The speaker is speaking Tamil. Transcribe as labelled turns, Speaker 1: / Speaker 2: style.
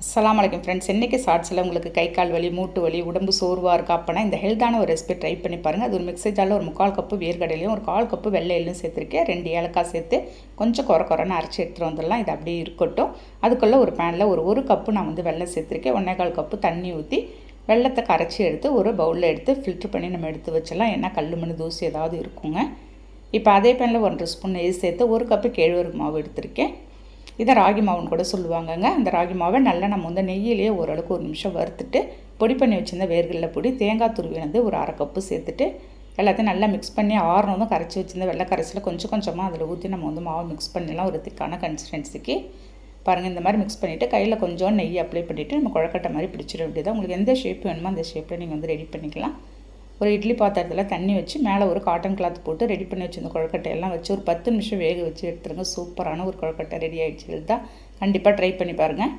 Speaker 1: அஸ்லாம் வலைக்கம் ஃப்ரெண்ட்ஸ் இன்றைக்கி ஷார்ட்ஸில் உங்களுக்கு கை கால் வலி மூட்டு வலி உடம்பு சோர்வாக இருக்கா அப்படின்னா இந்த ஹெல்த்தான ஒரு ரெசிபி ட்ரை பண்ணி பாருங்கள் அது ஒரு மிக்ஸி ஜாரில் ஒரு முக்கால் கப்பு வேர்க்கடலையும் ஒரு கால் கப்பு வெள்ளை சேர்த்துருக்கேன். ரெண்டு ஏலக்காய் சேர்த்து கொஞ்சம் குறை குறைன்னு அரைச்சி எடுத்துகிட்டு வந்துடலாம். இது அப்படியே இருக்கட்டும். அதுக்குள்ளே ஒரு பேனில் ஒரு ஒரு கப்பு நான் வந்து வெள்ளம் சேர்த்துருக்கேன். ஒன்றே கால் கப்பு தண்ணி ஊற்றி வெள்ளத்தை கரைச்சி எடுத்து ஒரு பவுலில் எடுத்து ஃபில்ட்ரு பண்ணி நம்ம எடுத்து வச்சிடலாம். ஏன்னா கல் மண் தூசி ஏதாவது இருக்குங்க. இப்போ அதே பேனில் ஒன்றரை ஸ்பூன் நெய் சேர்த்து ஒரு கப்பு கேழ்வரகு மாவு எடுத்திருக்கேன். இதை ராகி மாவுன்னு கூட சொல்லுவாங்கங்க. அந்த ராகி மாவை நல்லா நம்ம வந்து நெய்யிலேயே ஓரளவுக்கு ஒரு நிமிஷம் வறுத்துட்டு பொடி பண்ணி வச்சுருந்த வேர்கடலை பொடி தேங்காய் துருவினது ஒரு அரை கப்பு சேர்த்துட்டு எல்லாத்தையும் நல்லா மிக்ஸ் பண்ணி ஆறணும் கரைச்சி வச்சுருந்த வெள்ளை கரைச்சியில் கொஞ்சம் கொஞ்சமாக அதில் ஊற்றி நம்ம வந்து மாவை மிக்ஸ் பண்ணிடலாம் ஒரு திக்கான கன்சிஸ்டன்சிக்கு பாருங்கள் இந்த மாதிரி மிக்ஸ் பண்ணிவிட்டு கையில் கொஞ்சம் நெய் அப்ளை பண்ணிவிட்டு நம்ம குழக்கட்டை மாதிரி பிடிச்சிட வேண்டியது உங்களுக்கு எந்த ஷேப் வேணுமோ அந்த ஷேப்பில் நீங்கள் வந்து ரெடி பண்ணிக்கலாம். ஒரு இட்லி பாத்திரத்தில் தண்ணி வச்சு மேலே ஒரு காட்டன் கிளாத் போட்டு ரெடி பண்ணி வச்சுருந்த கொழுக்கட்டையெல்லாம் வச்சு ஒரு பத்து நிமிஷம் வேக வச்சு எடுத்துருங்க. சூப்பரான ஒரு கொழுக்கட்டை ரெடி ஆகிடுச்சு தான் கண்டிப்பாக ட்ரை பண்ணி பாருங்கள்